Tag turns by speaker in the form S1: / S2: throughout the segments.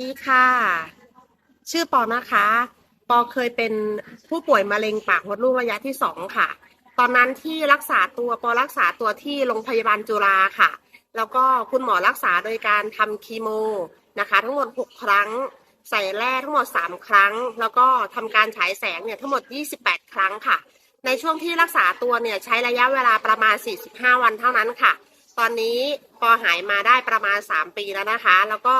S1: ดีค่ะ ชื่อปอนะคะ ปอเคยเป็นผู้ป่วยมะเร็งปากมดลูกระยะที่สองค่ะ ตอนนั้นที่รักษาตัวปอรักษาตัวที่โรงพยาบาลจุฬาค่ะ แล้วก็คุณหมอรักษาโดยการทำคีโมนะคะ ทั้งหมด 6 ครั้ง ใส่แร่ทั้งหมด 3 ครั้ง แล้วก็ทำการฉายแสงเนี่ยทั้งหมด 28 ครั้งค่ะ ในช่วงที่รักษาตัวเนี่ยใช้ระยะเวลาประมาณ 45 วันเท่านั้นค่ะ ตอนนี้ ปอหายมาได้ประมาณ 3 ปีแล้วนะคะ แล้วก็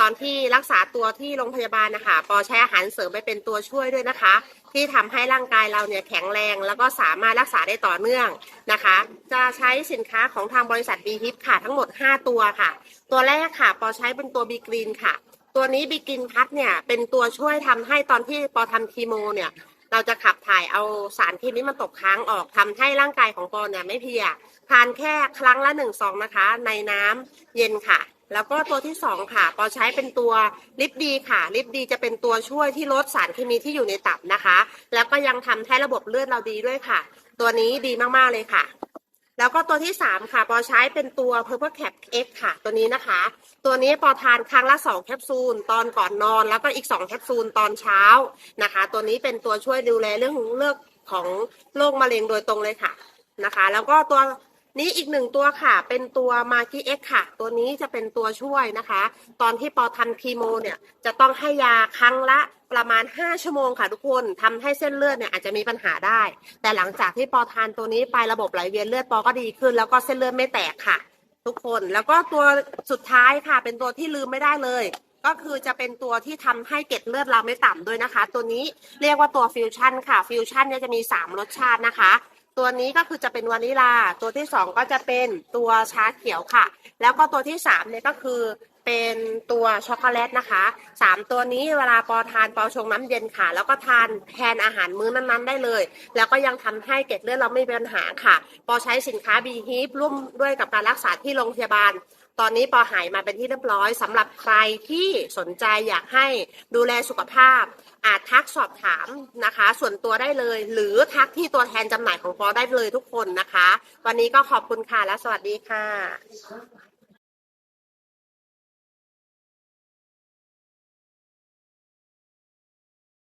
S1: ตอนที่รักษาตัวที่โรงพยาบาลนะคะปอใช้อาหารเสริมไปเป็นตัวช่วยด้วยนะคะ ที่ทำให้ร่างกายเราเนี่ยแข็งแรง แล้วก็สามารถรักษาได้ต่อเนื่องนะคะ จะใช้สินค้าของทางบริษัทบีฮิปค่ะทั้งหมด 5 ตัวค่ะ ตัวแรกค่ะปอใช้เป็นตัวบีกรีนค่ะ ตัวนี้บีกินพัทเนี่ยเป็นตัวช่วยทำให้ตอนที่ปอทำคีโมเนี่ย เราจะขับถ่ายเอาสารเคมีมันตกค้างออกทำให้ร่างกายของปอเนี่ยไม่เพียทานแค่ครั้งละหนึ่งซองนะคะ ในน้ำเย็นค่ะ แล้วก็ตัวที่สองค่ะ ปอใช้เป็นตัวลิปดีค่ะ ลิปดีจะเป็นตัวช่วยที่ลดสารเคมีที่อยู่ในตับนะคะ แล้วก็ยังทำให้ระบบเลือดเราดีด้วยค่ะ ตัวนี้ดีมากๆเลยค่ะแล้วก็ตัวที่ 3 ค่ะ ปอใช้เป็นตัว Purple Cap X ค่ะ ตัวนี้นะคะ ตัวนี้ปอทานครั้งละ2แคปซูลตอนก่อนนอน แล้วก็อีก2แคปซูลตอนเช้านะคะ ตัวนี้เป็นตัวช่วยดูแลเรื่องเลือกของโรคมะเร็งโดยตรงเลยค่ะนะคะ แล้วก็ตัวนี้อีกหนึ่งตัวค่ะ เป็นตัวมาคีเอ็กค่ะ ตัวนี้จะเป็นตัวช่วยนะคะ ตอนที่ปอทันคีโมเนี่ยจะต้องให้ยาครั้งละประมาณ 5 ชั่วโมงค่ะทุกคนทำให้เส้นเลือดเนี่ยอาจจะมีปัญหาได้ แต่หลังจากที่ปอทานตัวนี้ไประบบไหลเวียนเลือดปอก็ดีขึ้น แล้วก็เส้นเลือดไม่แตกค่ะ ทุกคนแล้วก็ตัวสุดท้ายค่ะ เป็นตัวที่ลืมไม่ได้เลย ก็คือจะเป็นตัวที่ทำให้เกล็ดเลือดเราไม่ต่ำด้วยนะคะ ตัวนี้เรียกว่าตัวฟิวชั่นค่ะฟิวชั่นเนี่ยจะมี 3 รสชาตินะคะ ตัวนี้ก็คือจะเป็นวานิลา ตัวที่สองก็จะเป็นตัวชาเขียวค่ะ แล้วก็ตัวที่สามเนี่ยก็คือเป็นตัวช็อกโกแลตนะคะสามตัวนี้เวลาปอทานปอชงน้ำเย็นค่ะ แล้วก็ทานแทนอาหารมื้อนั้นๆได้เลย แล้วก็ยังทำให้เกล็ดเลือดเราไม่มีปัญหาค่ะ ปอใช้สินค้าบีฮีฟร่วมด้วยกับการรักษาที่โรงพยาบาล ตอนนี้ปอหายมาเป็นที่เรียบร้อยสำหรับใครที่สนใจอยากให้ดูแลสุขภาพ อาจทักสอบถามนะคะ ส่วนตัวได้เลย หรือทักที่ตัวแทนจำหน่ายของปอได้เลยทุกคนนะคะ วันนี้ก็ขอบคุณค่ะและสวัสดีค่ะ